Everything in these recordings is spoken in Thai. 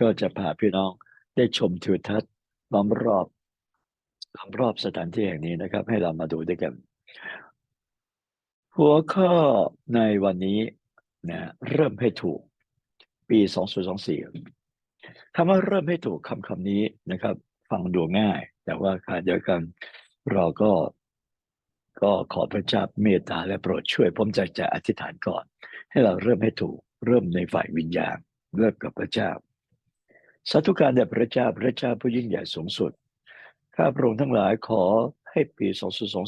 ก็จะพาพี่น้องได้ชมทิวทัศน์ล้อมรอบล้อมรอบสถานที่แห่งนี้นะครับ ให้เรามาดูด้วยกัน หัวข้อในวันนี้นะเริ่มให้ถูก ปี 2024คำว่าเริ่มให้ถูกคำคำนี้นะครับ ฟังดูง่าย แต่ว่าขณะเดียวกันเราก็ก็ขอพระเจ้าเมตตาและโปรดช่วยผมจะจะอธิษฐานก่อน ให้เราเริ่มให้ถูก เริ่มในฝ่ายวิญญาณเริ่มกับพระเจ้า สาธุการแด่พระเจ้าพระเจ้าผู้ยิ่งใหญ่สูงสุด ข้าพระองค์ทั้งหลายขอให้ปี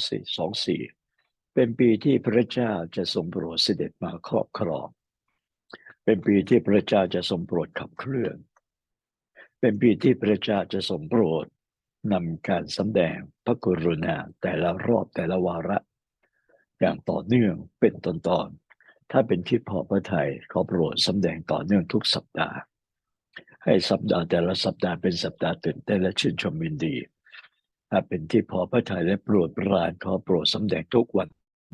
2024 24 เป็นปีที่พระเจ้าจะทรงโปรดเสด็จมาครอบครอง เป็นปีที่พระเจ้าจะทรงโปรดขับเคลื่อน เป็นปีที่พระเจ้าจะทรงโปรดนำการสำแดงพระกรุณาแต่ละรอบแต่ละวาระ อย่างต่อเนื่องเป็นตอนๆ ถ้าเป็นที่พอพระทัยขอโปรดสำแดงต่อเนื่องทุกสัปดาห์ ให้สัปดาห์แต่ละสัปดาห์เป็นสัปดาห์ตื่นเต้นและชื่นชมยินดีถ้าเป็นที่พอพระทัยและโปรดปรานขอโปรดสำแดงทุกวัน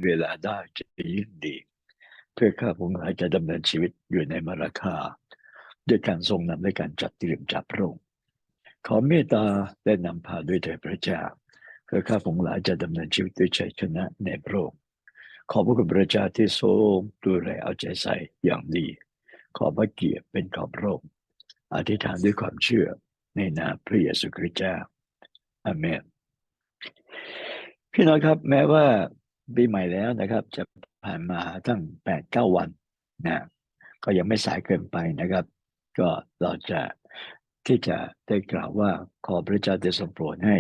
เวลาได้จะยิ่งดี เพื่อข้าพงหลายจะดำเนินชีวิตอยู่ในมาราคา ด้วยการทรงนำและการจัดเตรียมจากพระองค์ขอเมตตาและนำพาด้วยเถิดพระเจ้าเพื่อข้าพงหลายจะดำเนินชีวิตด้วยชัยชนะในพระองค์ขอบพระคุณพระเจ้าที่ทรงดูแลเอาใจใส่อย่างดี ขอพระเกียรติเป็นของพระองค์ อธิษฐานด้วยความเชื่อในนามพระเยซูคริสต์เจ้าอาเมนพี่น้องครับ แม้ว่าปีใหม่แล้วนะครับ จะผ่านมาตั้งแปดเก้าวันนะก็ยังไม่สายเกินไปนะครับ ก็เราจะที่จะได้กล่าวว่าขอพระเจ้าได้ทรงโปรดให้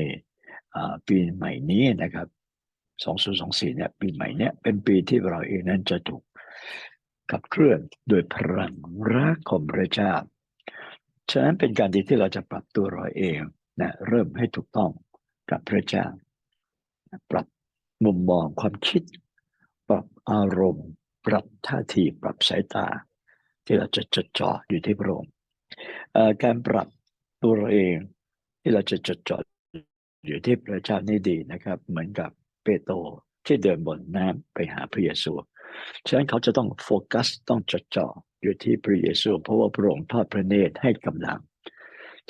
อ่าปีใหม่นี้นะครับ2024เนี่ยปีใหม่เนี่ยเป็นปีที่เราเองนั้นจะถูกขับเคลื่อนโดยพลังรักของพระเจ้า ฉะนั้นเป็นการดีที่เราจะปรับตัวเราเองนะเริ่มให้ถูกต้องกับพระเจ้า ปรับมุมมองความคิด ปรับอารมณ์ ปรับท่าทีปรับสายตา ที่เราจะจดจ่ออยู่ที่พระองค์การปรับตัวเราเองที่เราจะจดจ่ออยู่ที่พระเจ้านี่ดีนะครับ เหมือนกับเปโตรที่เดินบนน้ำไปหาพระเยซู ฉะนั้นเขาจะต้องโฟกัสต้องจดจ่ออยู่ที่พระเยซู เพราะว่าพระองค์ทอดพระเนตรให้กำลัง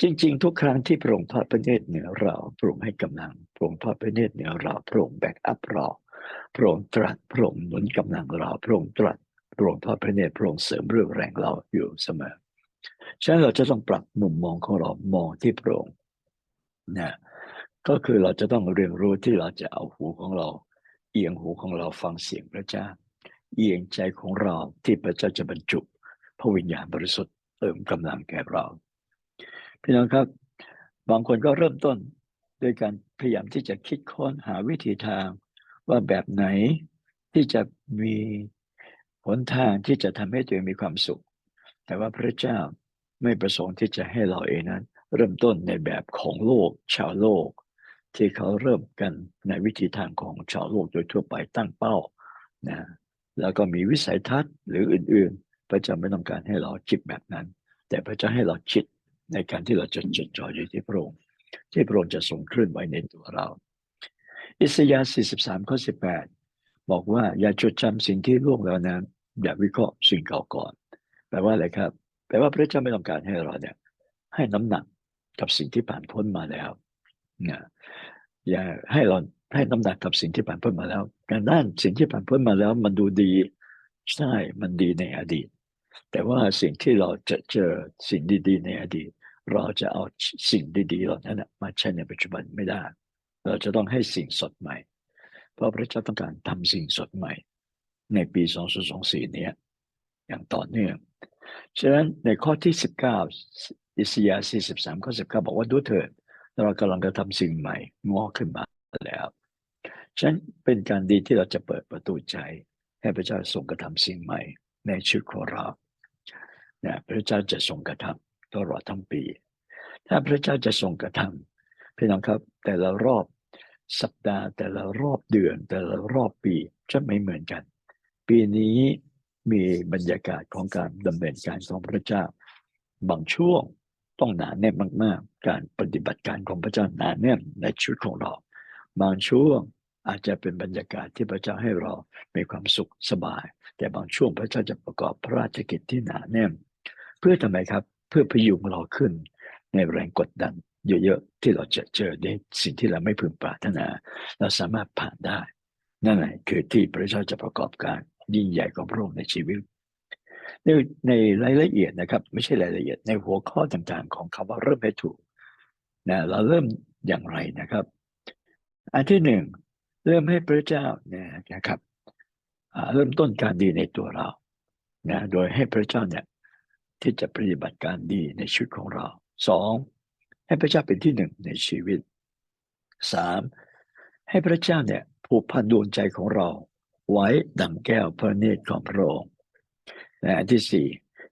จริง ๆ ทุกครั้งที่พระองค์ทอดพระเนตรเหนือเราพระองค์ให้กำลังพระองค์ทอดพระเนตรเหนือเราพระองค์แบกอัพเราพระองค์ตรัสพระองค์หนุนกำลังเราพระองค์ตรัสพระองค์ทอดพระเนตรพระองค์เสริมเรื่องแรงเราอยู่เสมอฉะนั้นเราจะต้องปรับมุมมองของเรามองที่พระองค์นะก็คือเราจะต้องเรียนรู้ที่เราจะเอาหูของเรา เอียงหูของเราฟังเสียงพระเจ้า เอียงใจของเราที่พระเจ้าจะบรรจุพระวิญญาณบริสุทธิ์เติมกำลังแก่เรา พี่น้องครับ บางคนก็เริ่มต้นโดยการพยายามที่จะคิดค้นหาวิธีทางว่าแบบไหนที่จะมีหนทางที่จะทำให้ตัวเองมีความสุข แต่ว่าพระเจ้าไม่ประสงค์ที่จะให้เราเองนั้น เริ่มต้นในแบบของโลกชาวโลก ที่เขาเริ่มกันในวิธีทางของชาวโลกโดยทั่วไปตั้งเป้านะ แล้วก็มีวิสัยทัศน์หรืออื่นๆ พระเจ้าไม่ต้องการให้เราคิดแบบนั้น แต่พระเจ้าให้เราคิดในการที่เราจะจดจ่ออยู่ที่พระองค์ที่พระองค์จะทรงเคลื่อนไหวในตัวเรา อิสยาห์43 ข้อ 18 บอกว่าอย่าจดจำสิ่งที่ล่วงแล้วนั้นอย่าวิเคราะห์สิ่งเก่าก่อนแปลว่าอะไรครับแปลว่าพระเจ้าไม่ต้องการให้เราเนี่ยให้น้ำหนักกับสิ่งที่ผ่านพ้นมาแล้วนะอย่าให้เราให้น้ำหนักกับสิ่งที่ผ่านพ้นมาแล้ว ด้านสิ่งที่ผ่านพ้นมาแล้วมันดูดีใช่มันดีในอดีต แต่ว่าสิ่งที่เราจะเจอสิ่งดีๆในอดีต เราจะเอาสิ่งดีๆเหล่านั้นมาใช้ในปัจจุบันไม่ได้ เราจะต้องให้สิ่งสดใหม่ เพราะพระเจ้าต้องการทำสิ่งสดใหม่ ในปี 2024 เนี้ยอย่างต่อเนื่องฉะนั้นในข้อที่ 19 อิสยาห์43 ข้อ 19 บอกว่าดูเถิดเรากำลังจะทำสิ่งใหม่งอกขึ้นมาแล้ว ฉะนั้นเป็นการดีที่เราจะเปิดประตูใจ ให้พระเจ้าทรงกระทำสิ่งใหม่ ในชีวิตของเรานะพระเจ้าจะทรงกระทำตลอดทั้งปี ถ้าพระเจ้าจะทรงกระทำพี่น้องครับ แต่ละรอบสัปดาห์ แต่ละรอบเดือน แต่ละรอบปีจะไม่เหมือนกัน ปีนี้มีบรรยากาศของการดำเนินการของพระเจ้า บางช่วงต้องหนาแน่นมาก ๆ การปฏิบัติการของพระเจ้าหนาแน่นในชีวิตของเรา บางช่วง อาจจะเป็นบรรยากาศที่พระเจ้าให้เรามีความสุขสบาย แต่บางช่วงพระเจ้าจะประกอบพระราชกิจที่หนาแน่น เพื่อทำไมครับ เพื่อพยุงเราขึ้นในแรงกดดัน เยอะๆ ที่เราจะเจอในสิ่งที่เราไม่พึงปรารถนา เราสามารถผ่านได้ นั่นแหละคือที่พระเจ้าจะประกอบการยิ่งใหญ่ของพระองค์ในชีวิตในในรายละเอียดนะครับ ไม่ใช่รายละเอียดในหัวข้อต่างๆ ของคำว่าเริ่มให้ถูกนะเราเริ่มอย่างไรนะครับ อันที่หนึ่ง เริ่มให้พระเจ้าเนี่ยนะครับเริ่มต้นการดีในตัวเรานะโดยให้พระเจ้าเนี่ยที่จะปฏิบัติการดีในชีวิตของเราสองให้พระเจ้าเป็นที่หนึ่งในชีวิตสามให้พระเจ้าเนี่ยผูกพันดวงใจของเรา ไว้ดังแก้วพระเนตรของพระองค์และอันที่สี่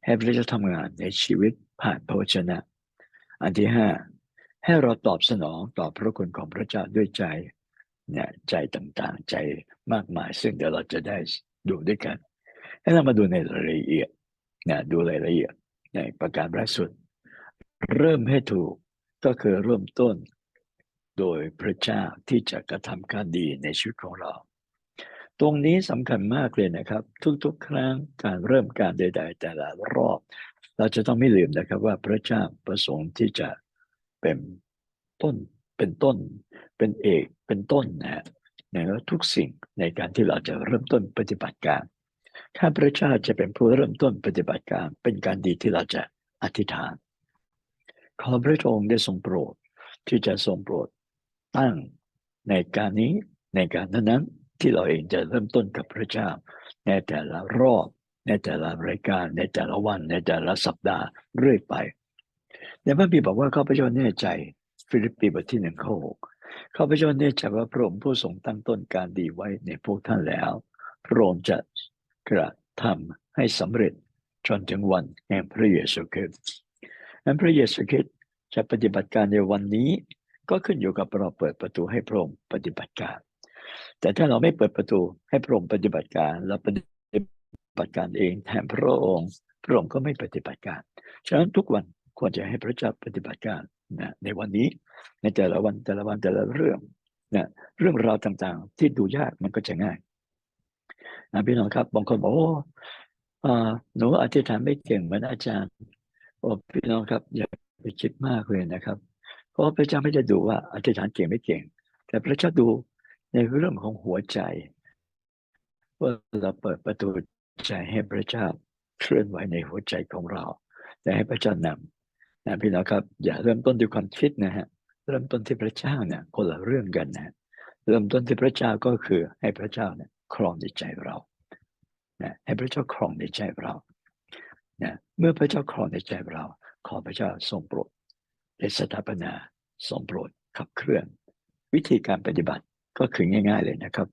ให้พระเจ้าทำงานในชีวิตผ่านพระวจนะ อันที่ห้าให้เราตอบสนองต่อพระคุณของพระเจ้าด้วยใจ เนี่ยใจต่างๆ ใจมากมาย ซึ่งเดี๋ยวเราจะได้ดูด้วยกัน ให้เรามาดูในรายละเอียดนะดูรายละเอียดในประการแรกสุด เริ่มให้ถูกก็คือเริ่มต้น โดยพระเจ้าที่จะกระทำการดีในชีวิตของเรา ตรงนี้สำคัญมากเลยนะครับ ทุกๆ ครั้งการเริ่มการใด ๆ แต่ละรอบ เราจะต้องไม่ลืมนะครับว่าพระเจ้าประสงค์ที่จะเป็นต้นเป็นต้นเป็นเอก เป็นต้นนะฮะในทุกสิ่งในการที่เราจะเริ่มต้นปฏิบัติการข้าพระเจ้าจะเป็นผู้เริ่มต้นปฏิบัติการ เป็นการดีที่เราจะอธิษฐาน ขอพระองค์ได้ทรงโปรดที่จะทรงโปรดตั้งในการนี้ในการนั้นๆที่เราเองจะเริ่มต้นกับพระเจ้า ในแต่ละรอบ ในแต่ละรายการในแต่ละวัน ในแต่ละสัปดาห์เรื่อยไปในพระบีบอกว่าข้าพเจ้าแน่ใจ ฟิลิปปีบทที่หนึ่งข้อหก ข้าพเจ้าแน่ใจว่าพระองค์ผู้ทรงตั้งต้นการดีไว้ในพวกท่านแล้ว พระองค์จะกระทำให้สำเร็จจนถึงวันแห่งพระเยซูคริสต์นั้นพระเยซูคริสต์จะปฏิบัติการในวันนี้ ก็ขึ้นอยู่กับเราเปิดประตูให้พระองค์ปฏิบัติการ แต่ถ้าเราไม่เปิดประตูให้พระองค์ปฏิบัติการเราปฏิบัติการเองแทนพระองค์ พระองค์ก็ไม่ปฏิบัติการ ฉะนั้นทุกวัน ควรจะให้พระเจ้าปฏิบัติการนะในวันนี้ในแต่ละวันแต่ละวันแต่ละเรื่องนะเรื่องราวต่างๆ ที่ดูยากมันก็จะง่ายนะพี่น้องครับบางคนบอกโอ้าหนูอธิษฐานไม่เก่งเหมือนอาจารย์โอ้พี่น้องครับ อย่าไปคิดมากเลยนะครับ เพราะพระเจ้าไม่ได้ดูว่าอธิษฐานเก่งไม่เก่ง แต่พระเจ้าดูในเรื่องของหัวใจว่าเราเปิดประตูใจให้พระเจ้าเคลื่อนไหวในหัวใจของเราและให้พระเจ้านำ นะพี่น้องครับอย่าเริ่มต้นด้วยความคิดนะฮะเริ่มต้นที่พระเจ้าเนี่ยคนละเรื่องกันนะเริ่มต้นที่พระเจ้าก็คือให้พระเจ้าเนี่ยครองในใจเรานะให้พระเจ้าครองในใจเรานะเมื่อพระเจ้าครองในใจเรา ขอพระเจ้าทรงโปรดได้สถาปนาทรงโปรดขับเคลื่อน วิธีการปฏิบัติก็คือง่าย ๆเลยนะครับ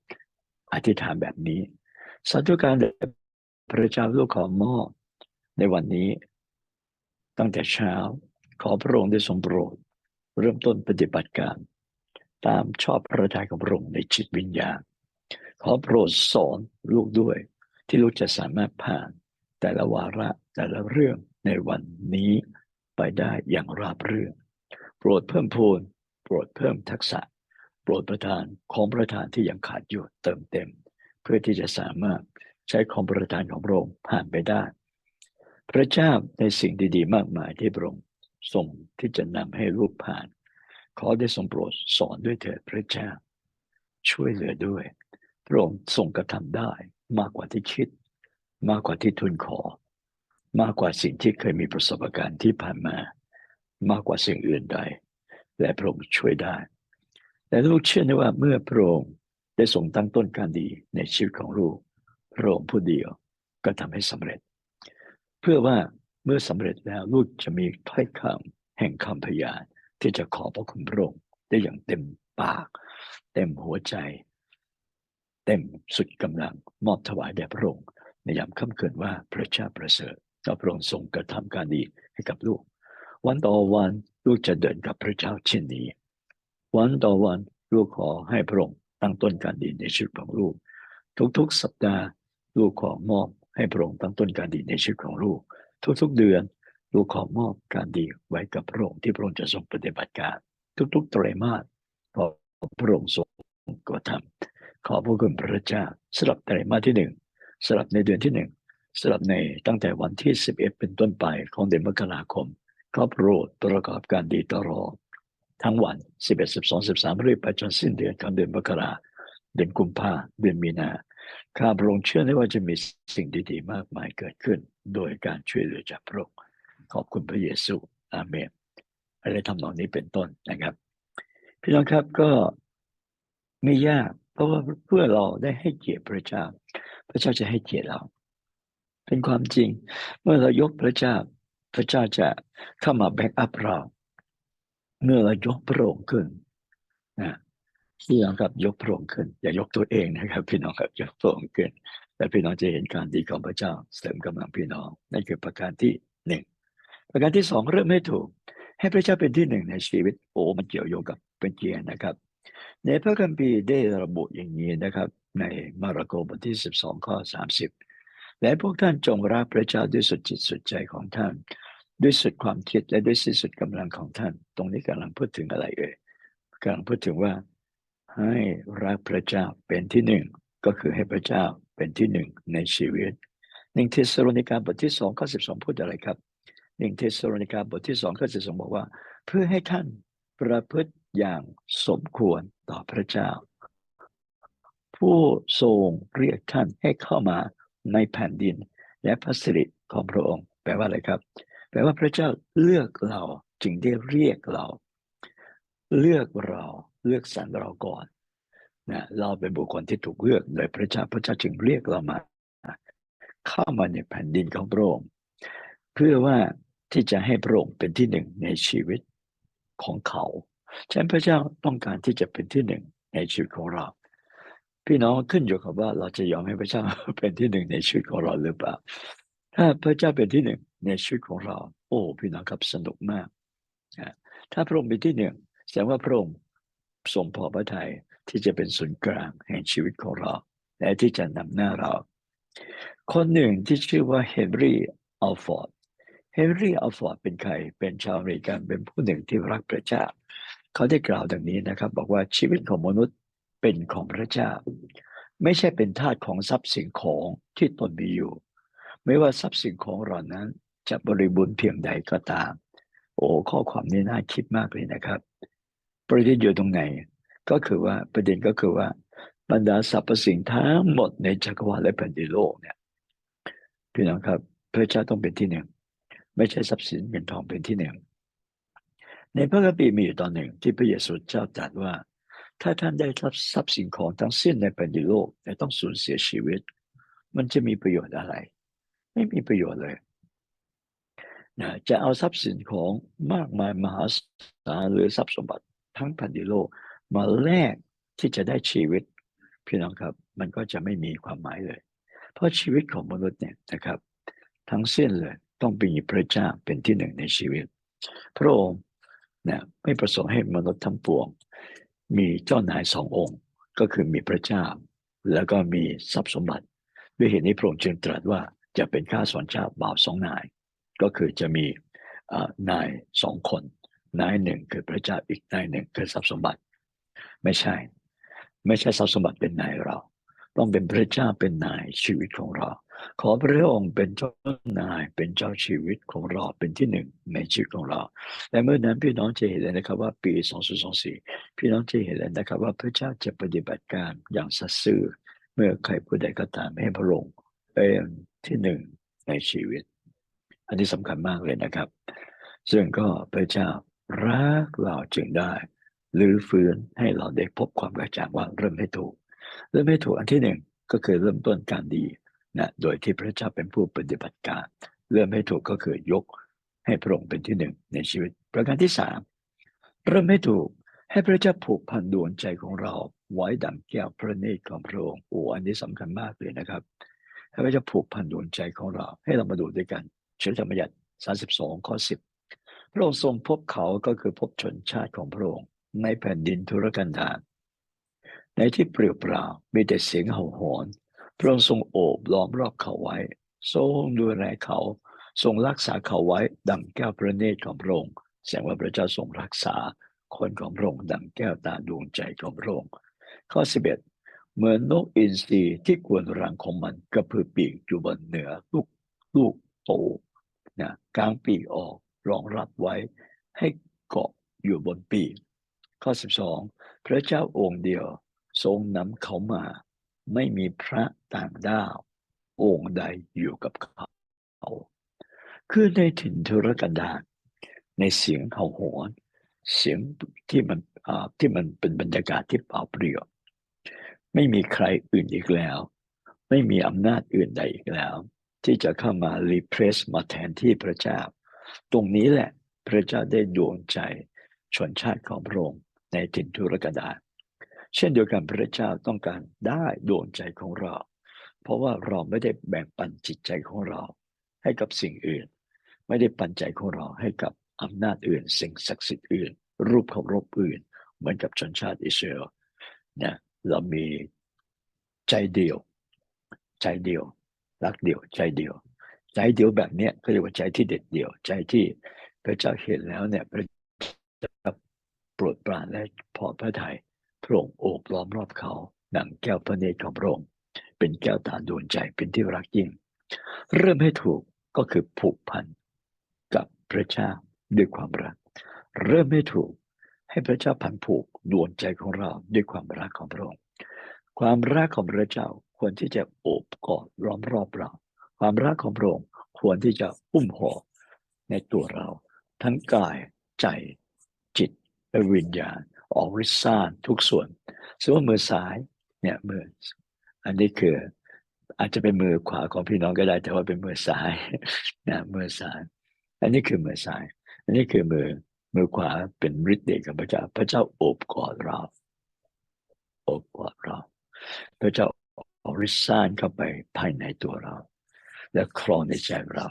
อธิษฐานแบบนี้สาธุการแด่พระเจ้าลูกขอมอบในวันนี้ ตั้งแต่เช้า ขอพระองค์ได้ทรงโปรด เริ่มต้นปฏิบัติการ ตามชอบพระทัยของพระองค์ในจิตวิญญาณ ขอโปรดสอนลูกด้วย ที่ลูกจะสามารถผ่าน แต่ละวาระแต่ละเรื่องในวันนี้ไปได้อย่างราบรื่นโปรดเพิ่มพูนโปรดเพิ่มทักษะ โปรดประทานของประทานที่ยังขาดอยู่เติมเต็ม เพื่อที่จะสามารถใช้ของประทานของพระองค์ผ่านไปได้ พระเจ้าในสิ่งดีๆ มากมายที่พระองค์ทรงที่จะนำให้ลูกผ่าน ขอได้ทรงโปรดสอนด้วยเถิดพระเจ้า ช่วยเหลือด้วย พระองค์ทรงกระทำได้มากกว่าที่คิด มากกว่าที่ทุนขอ มากกว่าสิ่งที่เคยมีประสบการณ์ที่ผ่านมา มากกว่าสิ่งอื่นใด และพระองค์ช่วยได้ แต่ลูกเชื่อนะว่าเมื่อพระองค์ได้ทรงตั้งต้นการดีในชีวิตของลูก พระองค์ผู้เดียวก็ทำให้สำเร็จ เพื่อว่าเมื่อสำเร็จแล้วลูกจะมีถ้อยคำแห่งคำพยานที่จะขอพระคุณพระองค์ได้อย่างเต็มปาก เต็มหัวใจ เต็มสุดกำลังมอบถวายแด่พระองค์ในยามค่ำคืนว่าพระเจ้าประเสริฐพระองค์ทรงกระทำการดีให้กับลูก วันต่อวันลูกจะเดินกับพระเจ้าเช่นนี้ วันต่อวันลูกขอให้พระองค์ตั้งต้นการดีในชีวิตของลูก ทุกๆสัปดาห์ลูกขอมอบ ให้พระองค์ตั้งต้นการดีในชีวิตของลูก ทุกๆเดือน ลูกขอมอบการดีไว้กับพระองค์ที่พระองค์จะทรงปฏิบัติการ ทุกๆไตรมาสขอพระองค์ทรงกระทำขอพระคุณพระเจ้าสำหรับไตรมาสที่หนึ่งสำหรับในเดือนที่หนึ่งสำหรับในตั้งแต่วันที่ 11 เป็นต้นไปของเดือนมกราคมก็โปรดประกอบการดีตลอดทั้งวัน 11 12 13เรื่อยไปจนสิ้นเดือนของเดือนมกราเดือนกุมภาเดือนมีนา ข้าพระองค์เชื่อได้ว่าจะมีสิ่งดีๆมากมายเกิดขึ้น โดยการช่วยเหลือจากพระองค์ขอบคุณพระเยซูอาเมนอะไรทำนองนี้เป็นต้นนะครับ พี่น้องครับก็ไม่ยาก เพราะว่าเพื่อเราได้ให้เกียรติพระเจ้า พระเจ้าจะให้เกียรติเรา เป็นความจริง เมื่อเรายกพระเจ้า พระเจ้าจะเข้ามาแบ็กอัพเรา เมื่อเรายกพระองค์ขึ้นนะ พี่น้องครับยกพระองค์ขึ้น อย่ายกตัวเองนะครับ พี่น้องครับยกพระองค์ขึ้น แต่พี่น้องจะเห็นการดีของพระเจ้าเสริมกำลังพี่น้องนั่นคือประการที่หนึ่งประการที่สองเริ่มให้ถูก ให้พระเจ้าเป็นที่หนึ่งในชีวิตโอ้มันเกี่ยวโยงกับเป็นเกียรนะครับ ในพระคัมภีร์ได้ระบุอย่างนี้นะครับ ในมาระโกบทที่ 12 ข้อ 30 และพวกท่านจงรักพระเจ้าด้วยสุดจิตสุดใจของท่าน ด้วยสุดความคิดและด้วยสิ้นสุดกำลังของท่าน ตรงนี้กำลังพูดถึงอะไรเอ่ยกำลังพูดถึงว่า ให้รักพระเจ้าเป็นที่หนึ่งก็คือให้พระเจ้าเป็นที่หนึ่งในชีวิตหนึ่งเทสโลนิกาบทที่สองข้อสิบสองพูดอะไรครับหนึ่งเทสโลนิกาบทที่สองข้อสิบสองบอกว่า เพื่อให้ท่านประพฤติอย่างสมควรต่อพระเจ้า ผู้ทรงเรียกท่านให้เข้ามาในแผ่นดินและพระสิริของพระองค์ แปลว่าอะไรครับ แปลว่าพระเจ้าเลือกเราจึงได้เรียกเรา เลือกเรา เลือกสรรเราก่อนนะเราเป็นบุคคลที่ถูกเลือกโดยพระเจ้าพระเจ้าจึงเรียกเรามา เข้ามาในแผ่นดินของพระองค์เพื่อว่าที่จะให้พระองค์เป็นที่หนึ่งในชีวิตของเขาฉะนั้นพระเจ้าต้องการที่จะเป็นที่หนึ่งในชีวิตของเรา พี่น้องขึ้นอยู่กับว่าเราจะยอมให้พระเจ้าเป็นที่หนึ่งในชีวิตของเราหรือเปล่า ถ้าพระเจ้าเป็นที่หนึ่งในชีวิตของเรา โอ้ พี่น้องครับสนุกมาก ถ้าพระองค์เป็นที่หนึ่งแสดงว่าพระองค์ ทรงพอพระทัยที่จะเป็นศูนย์กลางแห่งชีวิตของเรา และที่จะนำหน้าเรา คนหนึ่งที่ชื่อว่าเฮนรี่อัลฟอร์ดเฮนรี่อัลฟอร์ดเป็นใคร เป็นชาวอเมริกันเป็นผู้หนึ่งที่รักพระเจ้า เขาได้กล่าวดังนี้นะครับ บอกว่าชีวิตของมนุษย์เป็นของพระเจ้า ไม่ใช่เป็นทาสของทรัพย์สินของที่ตนมีอยู่ ไม่ว่าทรัพย์สินของเรานั้นจะบริบูรณ์เพียงใดก็ตาม โอ้ข้อความนี้น่าคิดมากเลยนะครับ ประเด็นอยู่ตรงไหน ก็คือว่าประเด็นก็คือว่าบรรดาสรรพสิ่งทั้งหมดในจักรวาลและแผ่นดินโลกเนี่ยพี่น้องครับพระเจ้าต้องเป็นที่หนึ่งไม่ใช่ทรัพย์สินเงินทองเป็นที่หนึ่งในพระคัมภีร์มีอยู่ตอนหนึ่ง ที่พระเยซูเจ้าตรัสว่า ถ้าท่านได้รับทรัพย์สินของทั้งสิ้นในแผ่นดินโลก แต่ต้องสูญเสียชีวิต มันจะมีประโยชน์อะไร ไม่มีประโยชน์เลยนะจะเอาทรัพย์สินของมากมายมหาศาลหรือทรัพย์สมบัติ ทั้งแผ่นดินโลกมาแลกที่จะได้ชีวิต พี่น้องครับ มันก็จะไม่มีความหมายเลย เพราะชีวิตของมนุษย์เนี่ยนะครับ ทั้งสิ้นเลยต้องมีพระเจ้าเป็นที่หนึ่งในชีวิต พระองค์เนี่ยไม่ประสงค์ให้มนุษย์ทั้งปวง มีเจ้านายสององค์ ก็คือมีพระเจ้า แล้วก็มีทรัพย์สมบัติ ด้วยเหตุนี้พระองค์จึงตรัสว่าจะเป็นข้าสอนเจ้าบ่าวสองนาย ก็คือจะมีนายสองคน นายหนึ่งคือพระเจ้าอีกนายหนึ่งคือทรัพย์สมบัติ ไม่ใช่ ไม่ใช่ทรัพย์สมบัติเป็นนายเรา ต้องเป็นพระเจ้าเป็นนายชีวิตของเรา ขอพระองค์เป็นเจ้านายเป็นเจ้าชีวิตของเราเป็นที่หนึ่งในชีวิตของเราและเมื่อนั้นพี่น้องจะเห็นเลยนะครับว่าปี 2024 พี่น้องจะเห็นเลยนะครับว่าพระเจ้าจะปฏิบัติการอย่างสัตย์ซื่อเมื่อใครผู้ใดก็ตามให้พระองค์เป็นที่หนึ่งในชีวิต อันนี้สำคัญมากเลยนะครับ ซึ่งก็พระเจ้า รักเราจึงได้หรือฟื้นให้เราได้พบความกระจ่างว่าเริ่มให้ถูกเริ่มให้ถูกอันที่หนึ่งก็คือเริ่มต้นการดีนะโดยที่พระเจ้าเป็นผู้ปฏิบัติการ เริ่มให้ถูกก็คือยกให้พระองค์เป็นที่หนึ่งในชีวิต ประการที่สามเริ่มให้ถูกให้พระเจ้าผูกพันดวงใจของเรา ไว้ดังแก้วพระเนตรของพระองค์โอ้อันนี้สำคัญมากเลยนะครับ ให้พระเจ้าผูกพันดวงใจของเรา ให้เรามาดูด้วยกันเชื้อธรรมยัติ32ข้อ10 พระองค์ทรงพบเขาก็คือพบชนชาติของพระองค์ ในแผ่นดินทุรกันดารในที่เปลี่ยวเปล่ามีแต่เสียงเห่าหอน พระองค์ทรงโอบล้อมรอบเขาไว้ ทรงดูแลเขา ทรงรักษาเขาไว้ดังแก้วพระเนตรของพระองค์ แสดงว่าพระเจ้าทรงรักษาคนของพระองค์ดังแก้วตาดวงใจของพระองค์ ข้อ 11 เหมือนนกอินทรีที่กวนรังของมันกระพือปีกอยู่บนเหนือลูกลูกโตนะกลางปีกออก รองรับไว้ให้เกาะอยู่บนปีกข้อ 12 พระเจ้าองค์เดียวทรงนำเขามา ไม่มีพระต่างด้าวองค์ใดอยู่กับเขา คือในถิ่นทุรกันดารในเสียงเห่าหอนเสียงที่มันที่มันเป็นบรรยากาศที่เปล่าเปลี่ยว ไม่มีใครอื่นอีกแล้ว ไม่มีอำนาจอื่นใดอีกแล้ว ที่จะเข้ามารีเพรสมาแทนที่พระเจ้า ตรงนี้แหละ พระเจ้าได้ดวงใจชนชาติของพระองค์ในถิ่นทุรกันดารเช่นเดียวกันพระเจ้าต้องการได้ดวงใจของเรา เพราะว่าเราไม่ได้แบ่งปันจิตใจของเรา ให้กับสิ่งอื่น ไม่ได้ปันใจของเราให้กับอำนาจอื่น สิ่งศักดิ์สิทธิ์อื่น รูปเคารพอื่น เหมือนกับชนชาติอิสราเอลนี่ยเรามีใจเดียว ใจเดียว รักเดียวใจเดียว ใจเดียวแบบเนี้ยก็เรียกว่าใจที่เด็ดเดี่ยว ใจที่พระเจ้าเห็นแล้วเนี่ยพระเจ้าโปรดปรานและพอพระทัยพระองค์โอบล้อมรอบเขาดังแก้วพระเนตรของพระองค์เป็นแก้วตาดวงใจเป็นที่รักยิ่ง เริ่มให้ถูกก็คือผูกพันกับพระเจ้าด้วยความรัก เริ่มให้ถูกให้พระเจ้าพันผูกดวงใจของเราด้วยความรักของพระองค์ ความรักของพระเจ้าควรที่จะโอบกอดล้อมรอบเรา ความรักของพระองค์ควรที่จะอุ้มห่อในตัวเรา ทั้งกายใจจิตและวิญญาณออกฤทธิ์ซ่านทุกส่วนสมมติมือซ้ายเนี่ยมืออันนี้คืออาจจะเป็นมือขวาของพี่น้องก็ได้ แต่ว่าเป็นมือซ้ายนะมือซ้าย อันนี้คือมือซ้าย อันนี้คือมือมือขวาเป็นฤทธิ์เดชของพระเจ้า พระเจ้าโอบกอดเราโอบกอดเรา พระเจ้าเอาฤทธิ์ซ่านเข้าไปภายในตัวเรา และครองในใจเรา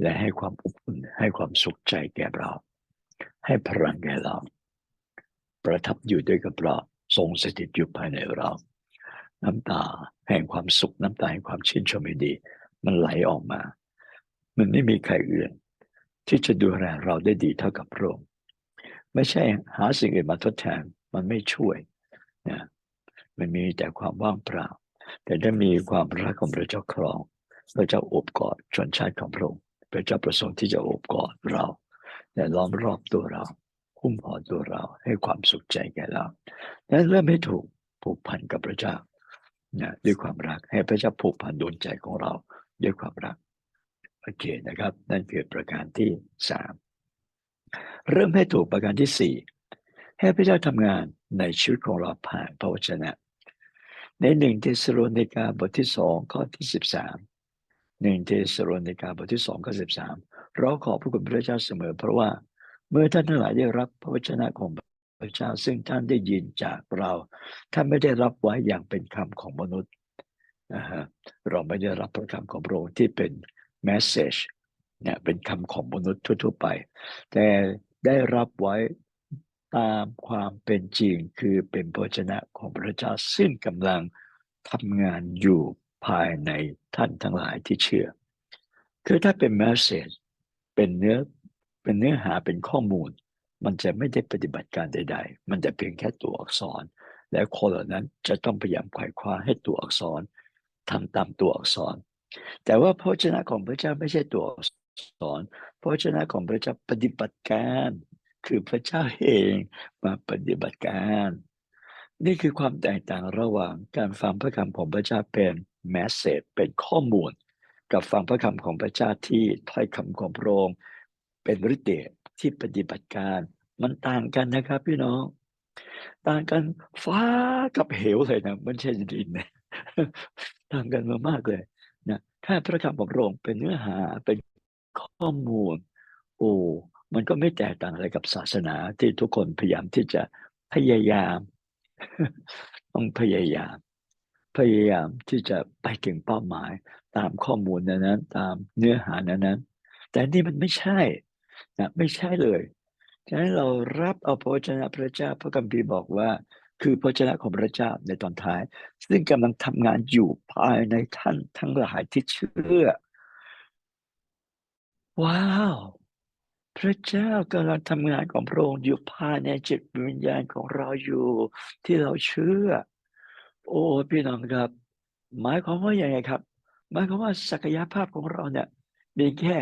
และให้ความอบอุ่นให้ความสุขใจแก่เรา ให้พลังแก่เรา ประทับอยู่ด้วยกับเราทรงสถิตอยู่ภายในเรา น้ำตาแห่งความสุขน้ำตาแห่งความชื่นชมยินดี มันไหลออกมา มันไม่มีใครอื่น ที่จะดูแลเราได้ดีเท่ากับพระองค์ไม่ใช่หาสิ่งอื่นมาทดแทนมันไม่ช่วยนะมันมีแต่ความว่างเปล่า แต่ได้มีความรักของพระเจ้าครอง พระเจ้าโอบกอดชนชาติของพระองค์พระเจ้าประสงค์ที่จะโอบกอดเราและล้อมรอบตัวเราคุ้มห่อตัวเราให้ความสุขใจแก่เรานั้นเริ่มให้ถูกผูกพันกับพระเจ้านะด้วยความรักให้พระเจ้าผูกพันดวงใจของเราด้วยความรักโอเคนะครับ นั่นคือประการที่สามเริ่มให้ถูกประการที่สี่ให้พระเจ้าทำงานในชีวิตของเราผ่านพระวจนะ ในหนึ่งเทสโลนิกาบทที่สองข้อที่สิบสาม หนึ่งเทสโลนิกาบทที่สองข้อสิบสามเราขอบพระคุณพระเจ้าเสมอ เพราะว่าเมื่อท่านทั้งหลายได้รับพระวจนะของพระเจ้าซึ่งท่านได้ยินจากเรา ท่านไม่ได้รับไว้อย่างเป็นคำของมนุษย์นะฮะเราไม่ได้รับพระคำของพระองค์ที่เป็น message เนี่ยเป็นคำของมนุษย์ทั่ว ๆ ไป แต่ได้รับไว้ตามความเป็นจริงคือเป็นพระชนะของพระเจ้าซึ่งกำลังทำงานอยู่ ภายในท่านทั้งหลายที่เชื่อ คือถ้าเป็น message เป็นเนื้อเป็นเนื้อหาเป็นข้อมูล มันจะไม่ได้ปฏิบัติการใด ๆ มันจะเพียงแค่ตัวอักษร และคนเหล่านั้นจะต้องพยายามไขว่คว้าให้ตัวอักษรทำตามตัวอักษร แต่ว่าพระชนะของพระเจ้าไม่ใช่ตัวอักษรพระชนะของพระเจ้าปฏิบัติการ คือพระเจ้าเองมาปฏิบัติการ นี่คือความแตกต่างระหว่างการฟังพระคำของพระเจ้าเป็น แมสเซจเป็นข้อมูล กับฟังพระคำของพระเจ้าที่ถ้อยคำของพระองค์เป็นฤทธิ์เดชที่ปฏิบัติการมันต่างกันนะครับพี่น้อง ต่างกันฟ้ากับเหวเลยนะมันใช่ดินนะต่างกันมามากเลยนะถ้าพระคำของพระองค์เป็นเนื้อหาเป็นข้อมูล โอ้มันก็ไม่แตกต่างอะไรกับศาสนาที่ทุกคนพยายามที่จะพยายาม ต้องพยายาม พยายามที่จะไปถึงเป้าหมายตามข้อมูลนั้นตามเนื้อหานั้นแต่นี่มันไม่ใช่นะไม่ใช่เลยฉะนั้นเรารับเอาพระเจ้าพระเจ้าพระคัมภีร์บอกว่า คือพระเจ้าของพระเจ้าในตอนท้าย ซึ่งกำลังทำงานอยู่ภายในท่านทั้งหลายที่เชื่อ ว้าว พระเจ้ากำลังทำงานของพระองค์อยู่ภายในจิตวิญญาณของเราอยู่ที่เราเชื่อ โอ้พี่น้องครับ หมายความว่าอย่างไงครับ หมายความว่าศักยภาพของเราเนี่ยมีแค่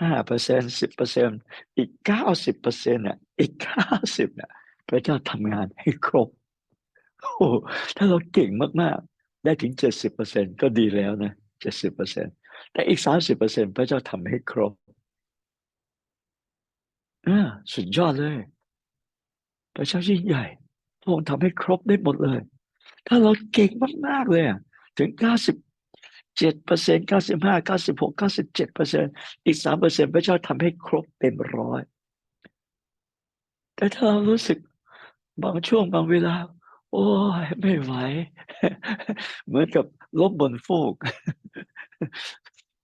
ห้าเปอร์เซ็นสิบเปอร์เซ็นอีกเก้าสิบเปอร์เซ็นเนี่ยอีกเก้าสิบเนี่ยพระเจ้าทำงานให้ครบโอ้ถ้าเราเก่งมากๆ ได้ถึงเจ็ดสิบเปอร์เซ็นก็ดีแล้วนะเจ็ดสิบเปอร์เซ็นแต่อีกสามสิบเปอร์เซ็นพระเจ้าทำให้ครบอ่าสุดยอดเลย พระเจ้ายิ่งใหญ่พระองค์ทำให้ครบได้หมดเลย ถ้าเราเก่งมาก ๆ เลยถึงเก้าสิบเจ็ดเปอร์เซ็นเก้าสิบห้าเก้าสิบหกเก้าสิบเจ็ดเปอร์เซ็นอีกสามเปอร์เซ็นพระเจ้าทำให้ครบเต็มร้อย แต่ถ้าเรารู้สึกบางช่วงบางเวลา โอ้ยไม่ไหว เหมือนกับล้มบนฟูก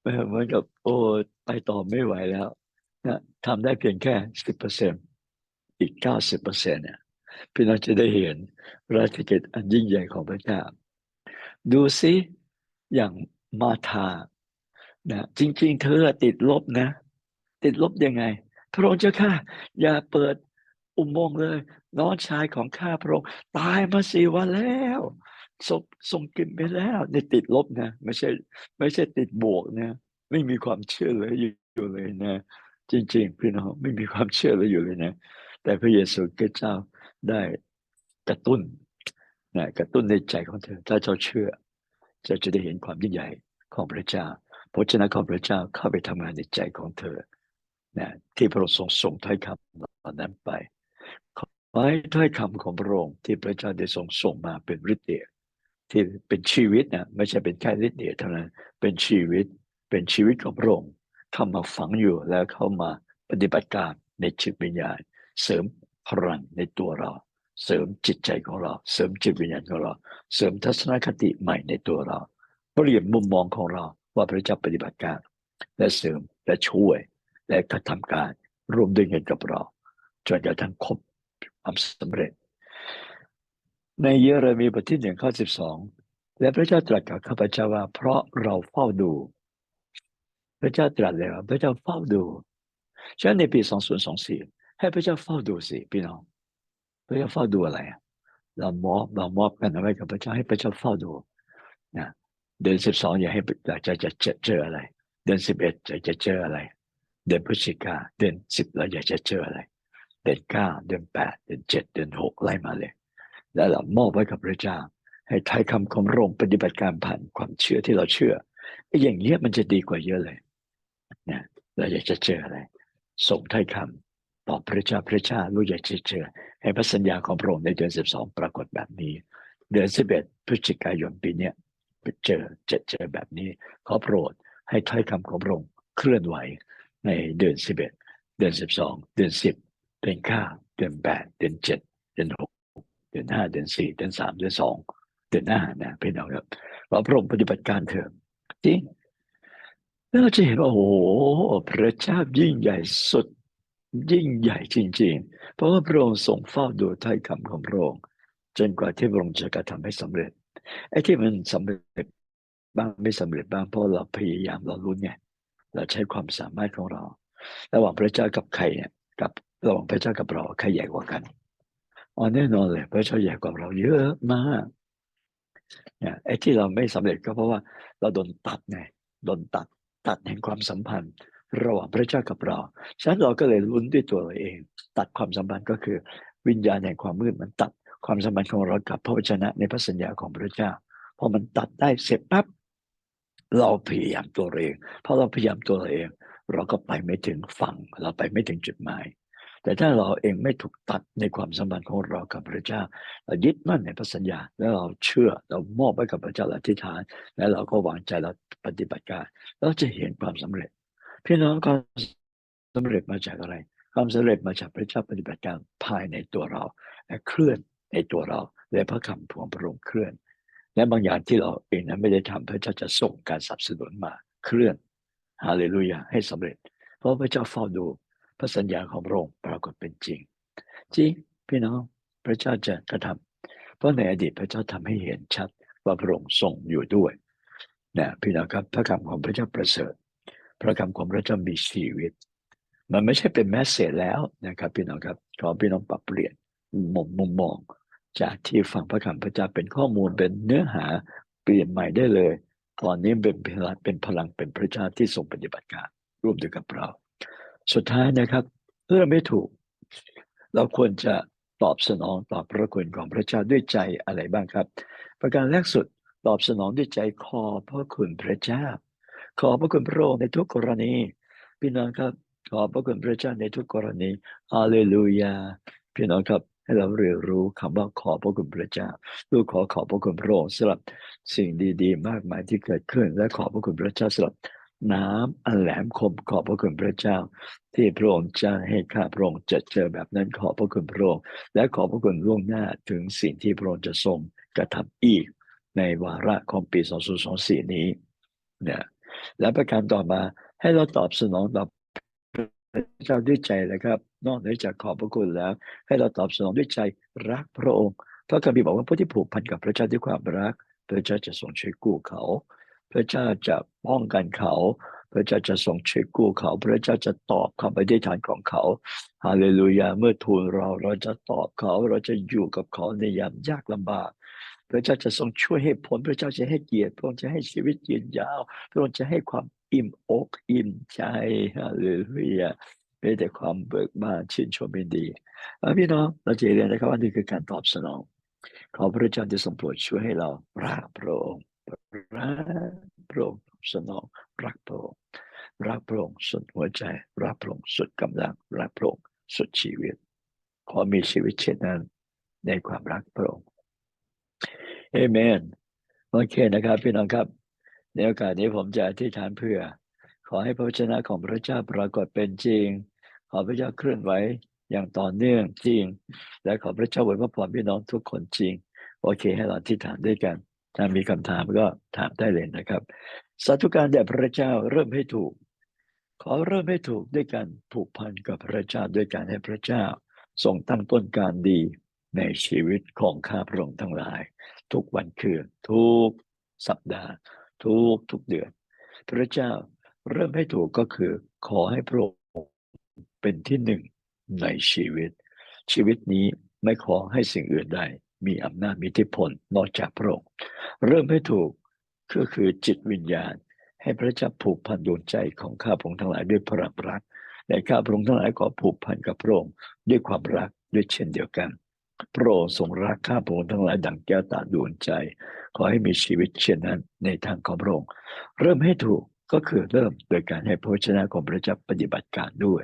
เออเหมือนกับ โอ้ไปต่อไม่ไหวแล้วนะทำได้เพียงแค่สิบเปอร์เซ็นอีกเก้าสิบเปอร์เซ็นเนี่ย พี่น้องจะได้เห็นราชกิจอันยิ่งใหญ่ของพระเจ้า ดูซิอย่างมาธานะจริง ๆ เธอติดลบนะ ติดลบยังไง พระองค์เจ้าข้าอย่าเปิดอุโมงค์เลย น้องชายของข้าพระองค์ตายมาสี่วันแล้วศพส่งกินไปแล้วในติดลบนะไม่ใช่ไม่ใช่ติดบวกนะ ไม่มีความเชื่อเลยอยู่เลยนะ จริง ๆ พี่น้องไม่มีความเชื่อเลยอยู่เลยนะ แต่พระเยซูคริสต์เจ้า ได้กระตุ้นนะกระตุ้นในใจของเธอ ถ้าเจ้าเชื่อเจ้าจะได้เห็นความยิ่งใหญ่ของพระเจ้าพระเจ้าของพระเจ้าเข้าไปทำงานในใจของเธอนะที่พระองค์ทรงส่งถ้อยคำเหล่านั้นไปขอให้ถ้อยคำของพระองค์ที่พระเจ้าได้ทรงส่งมาเป็นฤทธิ์เดชที่เป็นชีวิตนะไม่ใช่เป็นแค่ฤทธิ์เดชเท่านั้นเป็นชีวิตเป็นชีวิตของพระองค์เข้ามาฝังอยู่แล้วเข้ามาปฏิบัติการในจิตวิญญาณ เสริม พลังในตัวเรา เสริมจิตใจของเรา เสริมจิตวิญญาณของเรา เสริมทัศนคติใหม่ในตัวเราเปลี่ยนมุมมองของเราว่าพระเจ้าปฏิบัติการ และเสริมและช่วย และกระทำการร่วมด้วยกันกับเราจนกระทั่งครบความสำเร็จ ในเยเรมีบทที่หนึ่งข้อสิบสองและพระเจ้าตรัสกับข้าพเจ้าว่า เพราะเราเฝ้าดู พระเจ้าตรัสเลยว่าพระเจ้าเฝ้าดูฉะนั้นในปี 2024 ให้พระเจ้าเฝ้าดูสิพี่น้อง พระเจ้าเฝ้าดูอะไรอะเรามอบเรามอบกันเอาไว้กับพระเจ้าให้พระเจ้าเฝ้าดูนะเดือนสิบสองอย่าให้อยาจะจะจะเจออะไร เดือนสิบเอ็ดจะจะเจออะไร เดือนพฤศจิกาเดือนสิบเราอยากจะเจออะไร เดือนเก้าเดือนแปดเดือนเจ็ดเดือนหกไล่มาเลย แล้วเรามอบไว้กับพระเจ้า ให้ท้ายคำของพระองค์ปฏิบัติการผ่านความเชื่อที่เราเชื่อไอ้อย่างเงี้ยมันจะดีกว่าเยอะเลยนะเราอยากจะเจออะไรส่งท้ายคำ บอพระเจ้าพระเจ้าลูกอยากจะเจอให้พระสัญญาของพระองค์ในเดือนสิบสองปรากฏแบบนี้ เดือนสิบเอ็ดพฤศจิกายนปีเนี้ยไปเจอจะเจอแบบนี้ ขอโปรดให้ถ้อยคำของพระองค์เคลื่อนไหวในเดือนสิบเอ็ดเดือนสิบสองเดือนสิบเดือนเก้าเดือนแปดเดือนเจ็ดเดือนหกเดือนห้าเดือนสี่เดือนสามเดือนสองเดือนหน้านะพี่น้องครับขอพระองค์ปฏิบัติการเถอะจริงแล้วเราจะเห็นว่าโอ้โหพระเจ้ายิ่งใหญ่สุด ยิ่งใหญ่จริง ๆ เพราะว่าพระองค์ทรงเฝ้าดูถ้อยคำของพระองค์จนกว่าที่พระองค์จะกระทำให้สำเร็จไอ้ที่มันสำเร็จบ้างไม่สำเร็จบ้างเพราะเราพยายามเราลุ้นไงเราใช้ความสามารถของเรา ระหว่างพระเจ้ากับใครเนี่ยกับระหว่างพระเจ้ากับเราใครใหญ่กว่ากันอ๋อแน่นอนเลยพระเจ้าใหญ่กว่าเราเยอะมากเนี่ยไอ้ที่เราไม่สำเร็จก็เพราะว่าเราโดนตัดไงโดนตัดตัดแห่งความสัมพันธ์ ระหว่างพระเจ้ากับเราฉะนั้นเราก็เลยลุ้นด้วยตัวเราเอง ตัดความสัมพันธ์ก็คือ วิญญาณแห่งความมืดมันตัดความสัมพันธ์ของเรากับพระวจนะในพระสัญญาของพระเจ้าพอมันตัดได้เสร็จปั๊บเราพยายามตัวเองเพราะเราพยายามตัวเราเอง เราก็ไปไม่ถึงฝั่งเราไปไม่ถึงจุดหมาย แต่ถ้าเราเองไม่ถูกตัดในความสัมพันธ์ของเรากับพระเจ้าเรายึดมั่นในพระสัญญา แล้วเราเชื่อเรามอบไว้กับพระเจ้าอธิษฐาน แล้วเราก็วางใจเราปฏิบัติการเราจะเห็นความสำเร็จ พี่น้องความสำเร็จมาจากอะไร ความสำเร็จมาจากพระเจ้าปฏิบัติการภายในตัวเราและเคลื่อนในตัวเราและพระคำของพระองค์เคลื่อน และบางอย่างที่เราเองนั้นไม่ได้ทำพระเจ้าจะส่งการสนับสนุนมาเคลื่อนฮาเลลูยาให้สำเร็จ เพราะพระเจ้าเฝ้าดูพระสัญญาของพระองค์ปรากฏเป็นจริงจริงพี่น้องพระเจ้าจะกระทำเพราะในอดีตพระเจ้าทำให้เห็นชัดว่าพระองค์ทรงอยู่ด้วยนะพี่น้องครับพระคำของพระเจ้าประเสริฐ พระคำของพระเจ้ามีชีวิต มันไม่ใช่เป็นแมสเซจแล้วนะครับพี่น้องครับขอพี่น้องปรับเปลี่ยนมุมมุมมอง จากที่ฟังพระคำพระเจ้าเป็นข้อมูลเป็นเนื้อหาเปลี่ยนใหม่ได้เลย ตอนนี้เป็นพลังเป็นพลังเป็นพระเจ้าที่ทรงปฏิบัติการ ร่วมด้วยกับเรา สุดท้ายนะครับเพื่อไม่ถูก เราควรจะตอบสนองต่อพระคุณของพระเจ้าด้วยใจอะไรบ้างครับ ประการแรกสุดตอบสนองด้วยใจขอพระคุณพระเจ้า ขอพระคุณพระองค์ในทุกกรณี พี่น้องครับ ขอพระคุณพระเจ้าในทุกกรณีฮาเลลูยา พี่น้องครับให้เราเรียนรู้คำว่าขอพระคุณพระเจ้าลูกขอขอบพระคุณพระองค์สำหรับสิ่งดีๆ มากมายที่เกิดขึ้น และขอพระคุณพระเจ้าสำหรับน้ำอันแหลมคมขอบพระคุณพระเจ้า ที่พระองค์จะให้ข้าพระองค์จะเจอแบบนั้นขอบพระคุณพระองค์และขอบพระคุณล่วงหน้าถึงสิ่งที่พระองค์จะทรงกระทำอีก ในวาระของปี 2024 นี้เนี่ย และประการต่อมาให้เราตอบสนองต่อพระเจ้าด้วยใจเลยครับ นอกเหนือจากขอบพระคุณแล้ว ให้เราตอบสนองด้วยใจรักพระองค์พระคัมภีร์บอกว่าผู้ที่ผูกพันกับพระเจ้าด้วยความรัก พระเจ้าจะทรงช่วยกู้เขา พระเจ้าจะป้องกันเขา พระเจ้าจะทรงช่วยกู้เขา พระเจ้าจะตอบคำอธิษฐานของเขาฮาเลลูยาเมื่อทูลเราเราจะตอบเขาเราจะอยู่กับเขาในยามยากลำบาก พระเจ้าจะทรงช่วยให้ผล พระเจ้าจะให้เกียรติพระองค์จะให้ชีวิตยืนยาว พระองค์จะให้ความอิ่มอกอิ่มใจฮาเลลูยามีแต่ความเบิกบานชื่นชมยินดีพี่น้องเราจะเรียนนะครับว่านี่คือการตอบสนอง ขอพระเจ้าจะทรงโปรดช่วยให้เรารักพระองค์รักพระองค์สนองรักพระองค์รักพระองค์สุดหัวใจ รักพระองค์สุดกำลังรักพระองค์สุดชีวิต ขอมีชีวิตเช่นนั้น ในความรักพระองค์ เอเมนโอเคนะครับ พี่น้องครับ ในโอกาสนี้ผมจะอธิษฐานเพื่อ ขอให้พระวจนะของพระเจ้าปรากฏเป็นจริง ขอพระเจ้าเคลื่อนไหวอย่างต่อเนื่องจริง และขอพระเจ้าอวยพรพี่น้องทุกคนจริง โอเค ให้เราอธิษฐานด้วยกัน ถ้ามีคำถามก็ถามได้เลยนะครับสาธุการแด่พระเจ้าเริ่มให้ถูก ขอเริ่มให้ถูกด้วยการผูกพันกับพระเจ้าด้วยการให้พระเจ้าทรงตั้งต้นการดีในชีวิตของข้าพระองค์ทั้งหลาย ทุกวันคืน ทุกสัปดาห์ ทุกทุกเดือน พระเจ้าเริ่มให้ถูกก็คือ ขอให้พระองค์เป็นที่หนึ่งในชีวิต ชีวิตนี้ไม่ขอให้สิ่งอื่นใดมีอำนาจมีอิทธิพลนอกจากพระองค์เริ่มให้ถูกก็คือจิตวิญญาณ ให้พระเจ้าผูกพันดวงใจของข้าพระองค์ทั้งหลายด้วยพลังรักและข้าพระองค์ทั้งหลายขอผูกพันกับพระองค์ด้วยความรักด้วยเช่นเดียวกัน พระองค์ทรงรักข้าพระองค์ทั้งหลายดังแก้วตาดวงใจ ขอให้มีชีวิตเช่นนั้นในทางของพระองค์เริ่มให้ถูกก็คือเริ่มโดยการให้พระวจนะของพระเจ้าปฏิบัติการด้วย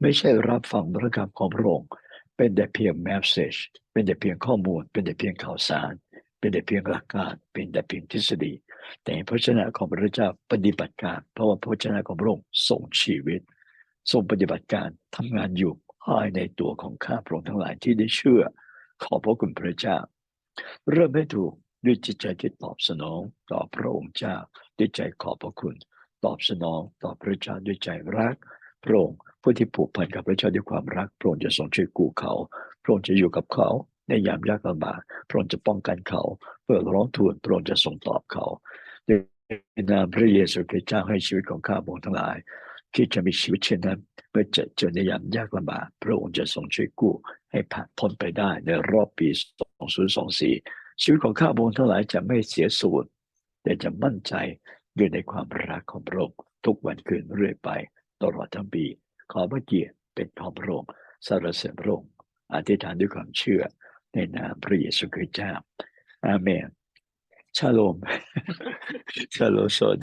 ไม่ใช่รับฟังพระคำของพระองค์เป็นแต่เพียงแมสเซจเป็นแต่เพียงข้อมูล เป็นแต่เพียงข่าวสาร เป็นแต่เพียงหลักการ เป็นแต่เพียงทฤษฎี แต่พระชนะของพระเจ้าปฏิบัติการ เพราะว่าพระชนะของพระองค์ส่งชีวิตส่งปฏิบัติการทำงานอยู่ภายในตัวของข้าพระองค์ทั้งหลายที่ได้เชื่อ ขอพระคุณพระเจ้า เริ่มให้ถูกด้วยจิตใจที่ตอบสนองต่อพระองค์เจ้าด้วยใจขอบพระคุณ ตอบสนองต่อพระเจ้าด้วยใจรัก พระองค์ผู้ที่ผูกพันกับพระเจ้าด้วยความรัก พระองค์จะทรงช่วยกู้เขา พระองค์จะอยู่กับเขาในยามยากลำบากพระองค์จะป้องกันเขาเพื่อร้องทูลพระองค์จะทรงตอบเขาในนามพระเยซูคริสต์เจ้าให้ชีวิตของข้าพระองค์ทั้งหลาย ที่จะมีชีวิตเช่นนั้น เมื่อเจอเจอในยามยากลำบากพระองค์จะทรงช่วยกู้ให้ผ่านพ้นไปได้ในรอบปี 2024 ชีวิตของข้าพระองค์ทั้งหลายจะไม่เสียสูญแต่จะมั่นใจอยู่ในความรักของพระองค์ทุกวันคืนเรื่อยไป ตลอดทั้งปี ขอพระเกียรติเป็นของพระองค์สรรเสริญพระองค์อธิษฐานด้วยความเชื่อในนามพระเยซูคริสต์เจ้าอาเมนชา